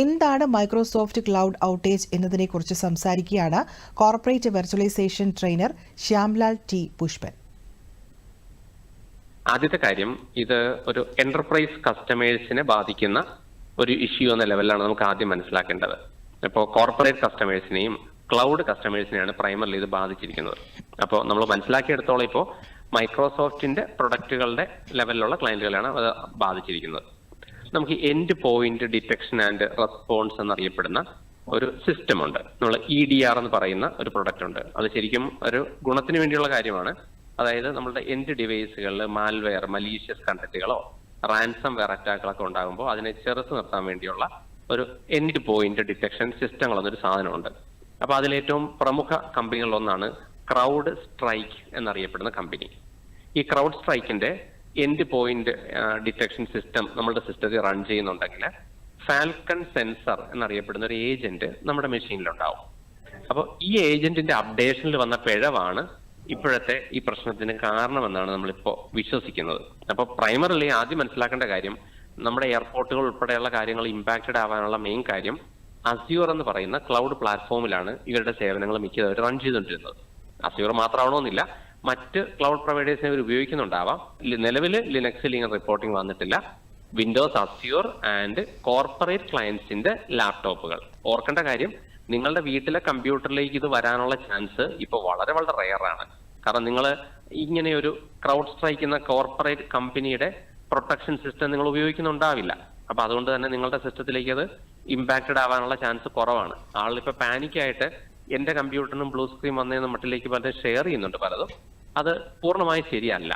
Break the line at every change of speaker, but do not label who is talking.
എന്താണ് Microsoft cloud outage എന്നതിനെക്കുറിച്ച് സംസാരിക്കുകയാണ് corporate virtualisation trainer Shyamlal T Pushpan.
ആദ്യത്തെ കാര്യം ഇത് ഒരു എന്റർപ്രൈസ് കസ്റ്റമേഴ്സിനെ ബാധിക്കുന്ന ഒരു ഇഷ്യൂ എന്ന ലെവലിലാണ് നമുക്ക് ആദ്യം മനസ്സിലാക്കേണ്ടത്. ഇപ്പോൾ കോർപ്പറേറ്റ് കസ്റ്റമേഴ്സിനെയും ക്ലൗഡ് കസ്റ്റമേഴ്സിനെയാണ് പ്രൈമറിലി ഇത് ബാധിച്ചിരിക്കുന്നത്. അപ്പോൾ നമ്മൾ മനസ്സിലാക്കിയെടുത്തോളം ഇപ്പോൾ മൈക്രോസോഫ്റ്റിന്റെ പ്രൊഡക്റ്റുകളുടെ ലെവലിലുള്ള ക്ലയന്റുകളാണ് അത് ബാധിച്ചിരിക്കുന്നത്. നമുക്ക് end point detection and response എന്നറിയപ്പെടുന്ന ഒരു സിസ്റ്റം ഉണ്ട്. നമ്മൾ ഇ ഡി ആർ എന്ന് പറയുന്ന ഒരു പ്രൊഡക്റ്റ് ഉണ്ട്. അത് ശരിക്കും ഒരു ഗുണത്തിന് വേണ്ടിയുള്ള കാര്യമാണ്. അതായത് നമ്മളുടെ എൻഡ് ഡിവൈസുകളിൽ മാൽവെയർ മലീഷ്യസ് കണ്ടന്റുകളോ റാൻസം വെയർ അറ്റാക്കുകളൊക്കെ ഉണ്ടാകുമ്പോൾ അതിനെ ചെറുത്ത് നിർത്താൻ വേണ്ടിയുള്ള ഒരു എൻഡ് പോയിന്റ് ഡിറ്റക്ഷൻ സിസ്റ്റങ്ങൾ എന്നൊരു സാധനമുണ്ട്. അപ്പൊ അതിലേറ്റവും പ്രമുഖ കമ്പനികളിലൊന്നാണ് ക്രൗഡ് സ്ട്രൈക്ക് എന്നറിയപ്പെടുന്ന കമ്പനി ഈ ക്രൗഡ് സ്ട്രൈക്കിന്റെ എൻഡ് പോയിന്റ് ഡിറ്റക്ഷൻ സിസ്റ്റം നമ്മുടെ സിസ്റ്റത്തിൽ റൺ ചെയ്യുന്നുണ്ടെങ്കിൽ ഫാൽക്കൺ സെൻസർ എന്നറിയപ്പെടുന്ന ഒരു ഏജന്റ് നമ്മുടെ മെഷീനിലുണ്ടാവും അപ്പോൾ ഈ ഏജന്റിന്റെ അപ്ഡേഷനിൽ വന്ന പിഴവാണ് ഇപ്പോഴത്തെ ഈ പ്രശ്നത്തിന് കാരണമെന്നാണ് നമ്മളിപ്പോൾ വിശ്വസിക്കുന്നത്. അപ്പോൾ പ്രൈമറിലി ആദ്യം മനസ്സിലാക്കേണ്ട കാര്യം നമ്മുടെ എയർപോർട്ടുകൾ ഉൾപ്പെടെയുള്ള കാര്യങ്ങൾ ഇമ്പാക്റ്റഡ് ആവാനുള്ള മെയിൻ കാര്യം അസ്യൂർ എന്ന് പറയുന്ന ക്ലൗഡ് പ്ലാറ്റ്ഫോമിലാണ് ഇവരുടെ സേവനങ്ങൾ മിക്കതായിട്ട് റൺ ചെയ്തുകൊണ്ടിരുന്നത്. അസ്യൂർ മാത്രമാണോന്നില്ല മറ്റ് ക്ലൗഡ് പ്രൊവൈഡേഴ്സിനെ ഇവർ ഉപയോഗിക്കുന്നുണ്ടാവാം. നിലവിൽ ലിനക്സിൽ ഇങ്ങനെ റിപ്പോർട്ടിംഗ് വന്നിട്ടില്ല. വിൻഡോസ് അസ്യൂർ ആൻഡ് കോർപ്പറേറ്റ് ക്ലയൻസിന്റെ ലാപ്ടോപ്പുകൾ ഓർക്കേണ്ട കാര്യം നിങ്ങളുടെ വീട്ടിലെ കമ്പ്യൂട്ടറിലേക്ക് ഇത് വരാനുള്ള ചാൻസ് ഇപ്പോൾ വളരെ വളരെ റെയർ ആണ്. കാരണം നിങ്ങൾ ഇങ്ങനെ ഒരു ക്രൗഡ് സ്ട്രൈക്ക് എന്ന കോർപ്പറേറ്റ് കമ്പനിയുടെ പ്രൊട്ടക്ഷൻ സിസ്റ്റം നിങ്ങൾ ഉപയോഗിക്കുന്നുണ്ടാവില്ല. അപ്പൊ അതുകൊണ്ട് തന്നെ നിങ്ങളുടെ സിസ്റ്റത്തിലേക്ക് അത് ഇമ്പാക്റ്റഡ് ആവാനുള്ള ചാൻസ് കുറവാണ്. ആളിപ്പോ പാനിക് എന്റെ കമ്പ്യൂട്ടറിനും ബ്ലൂ സ്ക്രീൻ വന്നതിന് മട്ടിലേക്ക് പലരും ഷെയർ ചെയ്യുന്നുണ്ട് പലതും. അത് പൂർണമായും ശരിയല്ല.